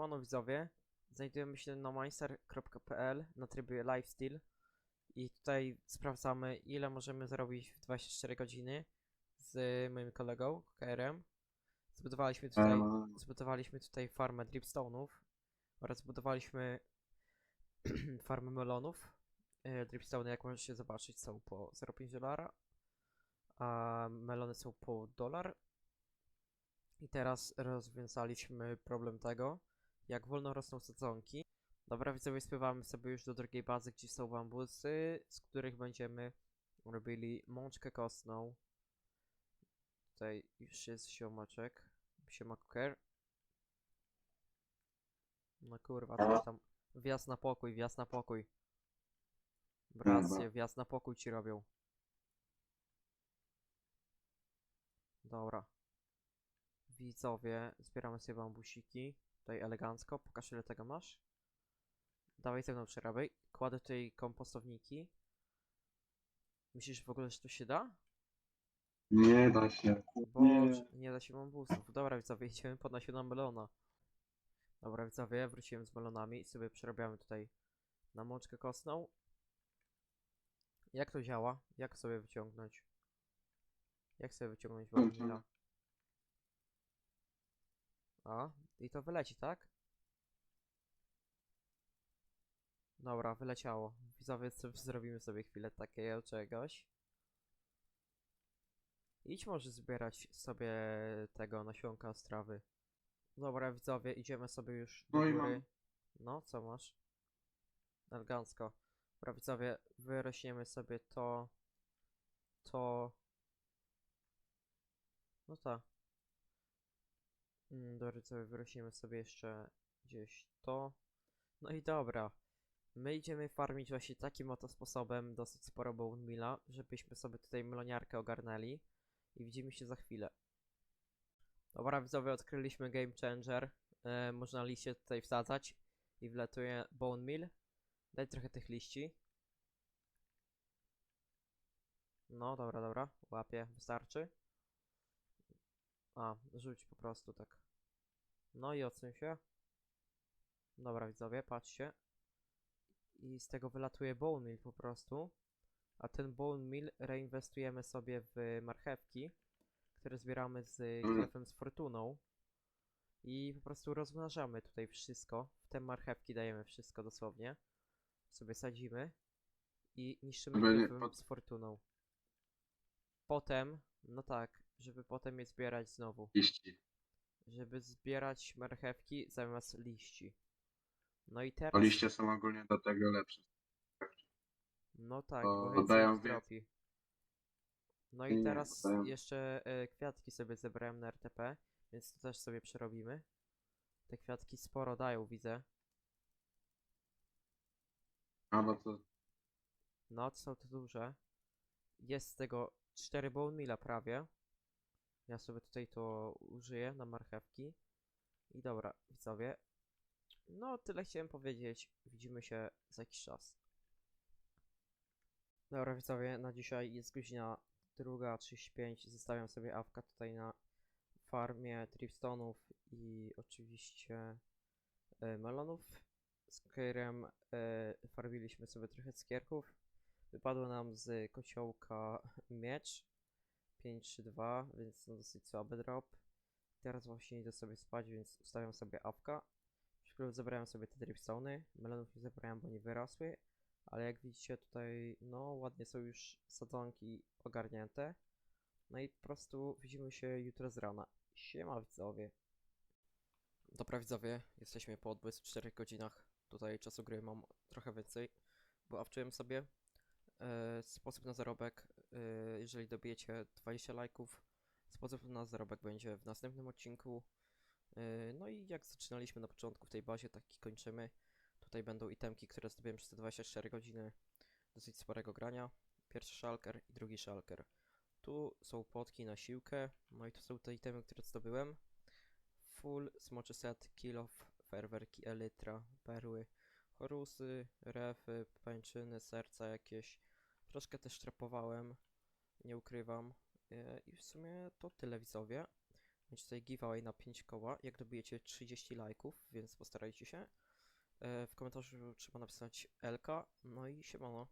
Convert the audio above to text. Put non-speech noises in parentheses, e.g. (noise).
Siemano widzowie, znajdujemy się na mindster.pl na trybie lifestyle i tutaj sprawdzamy ile możemy zarobić w 24 godziny z moim kolegą KRM. Zbudowaliśmy tutaj, zbudowaliśmy tutaj farmę dripstone'ów oraz zbudowaliśmy (clears throat) farmę melonów. E, Dripstone jak możecie zobaczyć są po 0,5 dolara, a melony są po dolar. I teraz rozwiązaliśmy problem tego, jak wolno rosną sadzonki. Dobra, widzowie, spływamy sobie już do drugiej bazy, gdzie są bambusy, z których będziemy robili mączkę kostną. Tutaj już jest siomaczek, siema kuker. No kurwa, coś tam. Wjazd na pokój, wjazd na pokój. Dobra. wjazd na pokój ci robią. Dobra. Widzowie, zbieramy sobie bambusiki. Tutaj elegancko. Pokaż ile tego masz. Dawaj ze mną przerabiaj. Kładę tutaj kompostowniki. Myślisz w ogóle, że to się da? Nie da się. Bo Nie. nie da się bambusów. Dobra widzowie, idziemy pod nasiona melona. Dobra widzowie, wróciłem z melonami i sobie przerabiamy tutaj na mączkę kostną. Jak to działa? Jak sobie wyciągnąć? Jak sobie wyciągnąć Mhm. bambusila? A, i to wyleci, tak? Dobra, wyleciało. Widzowie, zrobimy sobie chwilę takiego czegoś. Idź może zbierać sobie tego nasionka z trawy. Dobra, widzowie, idziemy sobie już do No i góry. mam. No, co masz? Elegancko. Dobra, widzowie, wyrośniemy sobie to, to... No tak. Mm, Dobra, widzowie, wyrośniemy sobie jeszcze gdzieś to. No i dobra. My idziemy farmić właśnie takim oto sposobem dosyć sporo bone meala, żebyśmy sobie tutaj meloniarkę ogarnęli. I widzimy się za chwilę. Dobra, widzowie, odkryliśmy Game Changer. E, można liście tutaj wsadzać i wlatuje bone meal. Daj trochę tych liści. No, dobra, dobra. Łapię, wystarczy. A, rzuć po prostu tak. No i odsuń się. Dobra, widzowie, patrzcie. I z tego wylatuje bone meal po prostu. A ten bone meal reinwestujemy sobie w marchewki, które zbieramy z Mm. chlebem z fortuną. I po prostu rozmnażamy tutaj wszystko. W te marchewki dajemy wszystko dosłownie. Sobie sadzimy. I niszczymy pod- z fortuną. Potem, no tak, żeby potem je zbierać znowu. Liści. Żeby zbierać marchewki zamiast liści. No i Bo teraz... liście są ogólnie do tego lepsze. No tak, bo bo dają więcej. No i Nie, teraz dają- jeszcze e, kwiatki sobie zebrałem na RTP, więc to też sobie przerobimy. Te kwiatki sporo dają, widzę. A no to No, to są to duże. Jest z tego 4 bone meala prawie. Ja sobie tutaj to użyję na marchewki. I dobra, widzowie. No, tyle chciałem powiedzieć. Widzimy się za jakiś czas. Dobra, widzowie, na dzisiaj jest godzina 2.35. Zostawiam sobie awka tutaj na farmie tripstonów i oczywiście e, melonów. Z Kyrem e, farbiliśmy sobie trochę cukierków. Wypadło nam z kociołka miecz 5-3-2, więc no dosyć słaby drop. Teraz właśnie idę sobie spać, więc ustawiam sobie. Przed chwilą zebrałem sobie te dripstony. Melonów nie zebrałem, bo nie wyrosły. Ale jak widzicie tutaj, no ładnie są już sadzonki ogarnięte. No i po prostu widzimy się jutro z rana. Siema widzowie. Dobra widzowie, jesteśmy po 24 godzinach. Tutaj czasu gry mam trochę więcej, bo awczyłem sobie. E, sposób na zarobek, e, jeżeli dobijecie 20 lajków, sposób na zarobek będzie w następnym odcinku. E, no i jak zaczynaliśmy na początku w tej bazie, tak i kończymy. Tutaj będą itemki, które zdobyłem przez te 24 godziny dosyć sporego grania. Pierwszy shulker i drugi shulker. Tu są potki na siłkę, no i to są te itemy, które zdobyłem. Full, smoczy set, kill off, fajerwerki, elytra, perły, chorusy, refy, pańczyny, serca jakieś. Troszkę też trapowałem, nie ukrywam. E, I w sumie to tyle widzowie. Będzie tutaj giveaway na 5 koła, jak dobijecie 30 lajków, więc postarajcie się. E, W komentarzu trzeba napisać LK, no i siemano.